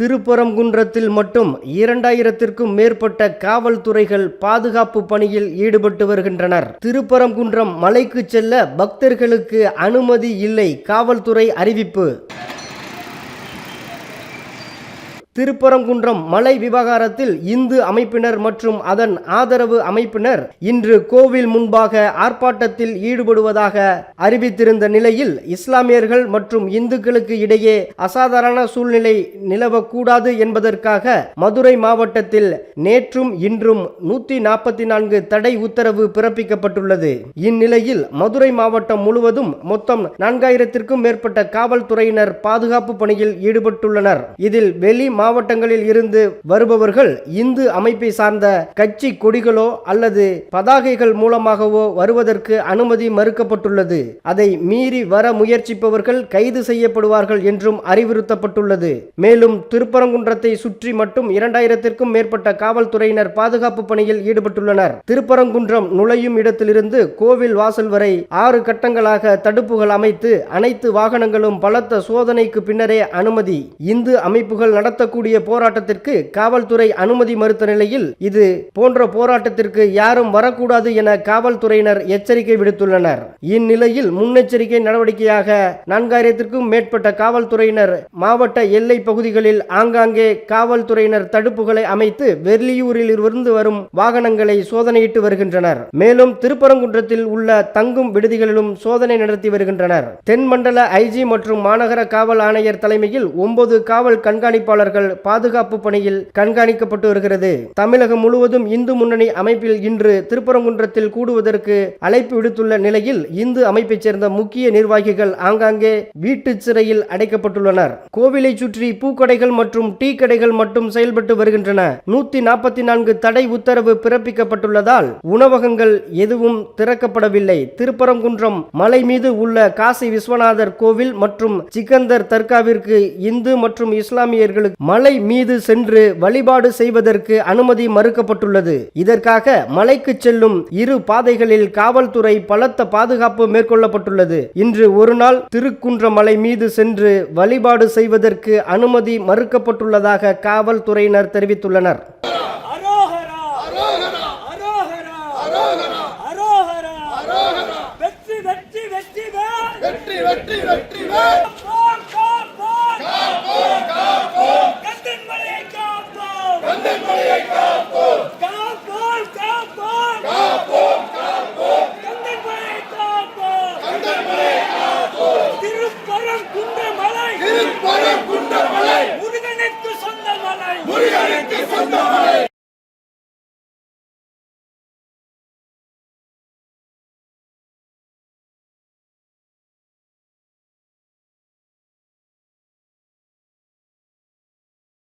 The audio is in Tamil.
திருப்பரங்குன்றத்தில் மட்டும் இரண்டாயிரத்திற்கும் மேற்பட்ட காவல்துறைகள் பாதுகாப்பு பணியில் ஈடுபட்டு வருகின்றனர். திருப்பரங்குன்றம் மலைக்கு செல்ல பக்தர்களுக்கு அனுமதி இல்லை காவல்துறை அறிவிப்பு. திருப்பரங்குன்றம் மலை விவகாரத்தில் இந்து அமைப்பினர் மற்றும் அதன் ஆதரவு அமைப்பினர் இன்று கோவில் முன்பாக ஆர்ப்பாட்டத்தில் ஈடுபடுவதாக அறிவித்திருந்த நிலையில் இஸ்லாமியர்கள் மற்றும் இந்துக்களுக்கு இடையே அசாதாரண சூழ்நிலை நிலவக்கூடாது என்பதற்காக மதுரை மாவட்டத்தில் நேற்றும் இன்றும் நூத்தி நாற்பத்தி நான்கு தடை உத்தரவு பிறப்பிக்கப்பட்டுள்ளது. இந்நிலையில் மதுரை மாவட்டம் முழுவதும் மொத்தம் நான்காயிரத்திற்கும் மேற்பட்ட காவல்துறையினர் பாதுகாப்பு பணியில் ஈடுபட்டுள்ளனர். இதில் வெளி மாவட்டங்களில் இருந்து வருபவர்கள் இந்து அமைப்பை சார்ந்த கட்சி கொடிகளோ அல்லது பதாகைகள் மூலமாகவோ வருவதற்கு அனுமதி மறுக்கப்பட்டுள்ளது. அதை மீறி வர முயற்சிப்பவர்கள் கைது செய்யப்படுவார்கள் என்றும் அறிவுறுத்தப்பட்டுள்ளது. மேலும் திருப்பரங்குன்றத்தை சுற்றி மட்டும் இரண்டாயிரத்திற்கும் மேற்பட்ட காவல்துறையினர் பாதுகாப்பு பணியில் ஈடுபட்டுள்ளனர். திருப்பரங்குன்றம் நுழையும் இடத்திலிருந்து கோவில் வாசல் வரை ஆறு கட்டங்களாக தடுப்புகள் அமைத்து அனைத்து வாகனங்களும் பலத்த சோதனைக்கு பின்னரே அனுமதி. இந்து அமைப்புகள் நடத்தக்கூடிய போராட்டத்திற்கு காவல்துறை அனுமதி மறுத்த நிலையில் இது போன்ற போராட்டத்திற்கு யாரும் வரக்கூடாது என காவல்துறையினர் எச்சரிக்கை விடுத்துள்ளனர். இந்நிலையில் முன்னெச்சரிக்கை நடவடிக்கையாக நான்காயிரத்திற்கும் மேற்பட்ட காவல்துறையினர் மாவட்ட எல்லை பகுதிகளில் ஆங்காங்கே காவல்துறையினர் தடுப்புகளை அமைத்து வெர்லியூரில் இருந்து வரும் வாகனங்களை சோதனையிட்டு வருகின்றனர். மேலும் திருப்பரங்குன்றத்தில் உள்ள தங்கும் விடுதிகளிலும் சோதனை நடத்தி வருகின்றனர். தென்மண்டல ஐஜி மற்றும் மாநகர காவல் ஆணையர் தலைமையில் ஒன்பது காவல் கண்காணிப்பாளர்கள் பாதுகாப்பு பணியில் கண்காணிக்கப்பட்டு வருகிறது. தமிழகம் முழுவதும் இந்து முன்னணி அமைப்பில் இன்று திருப்பரங்குன்றத்தில் கூடுவதற்கு அழைப்பு விடுத்துள்ள நிலையில் இந்து அமைப்பைச் சேர்ந்த முக்கிய நிர்வாகிகள் ஆங்காங்கே வீட்டு சிறையில் அடைக்கப்பட்டுள்ளனர். கோவிலை சுற்றி பூக்கடைகள் மற்றும் டீ கடைகள் மட்டும் செயல்பட்டு வருகின்றன. நூத்தி நாற்பத்தி நான்கு தடை உத்தரவு பிறப்பிக்கப்பட்டுள்ளதால் உணவகங்கள் எதுவும் திறக்கப்படவில்லை. திருப்பரங்குன்றம் மலை மீது உள்ள காசி விஸ்வநாதர் கோவில் மற்றும் சிக்கந்தர் தர்காவிற்கு இந்து மற்றும் இஸ்லாமியர்களுக்கு மலை மீது சென்று வழிபாடு செய்வதற்கு அனுமதி மறுக்கப்பட்டுள்ளது இதற்காக மலைக்கு செல்லும் இரு பாதைகளில் காவல்துறை பலத்த பாதுகாப்பு மேற்கொள்ளப்பட்டுள்ளது இன்று ஒரு நாள் திருக்குன்ற மலை மீது சென்று வழிபாடு செய்வதற்கு அனுமதி மறுக்கப்பட்டுள்ளதாக காவல்துறையினர் தெரிவித்துள்ளனர் வெற்றி வெற்றி வெற்றி வெற்றி வெற்றி வெற்றி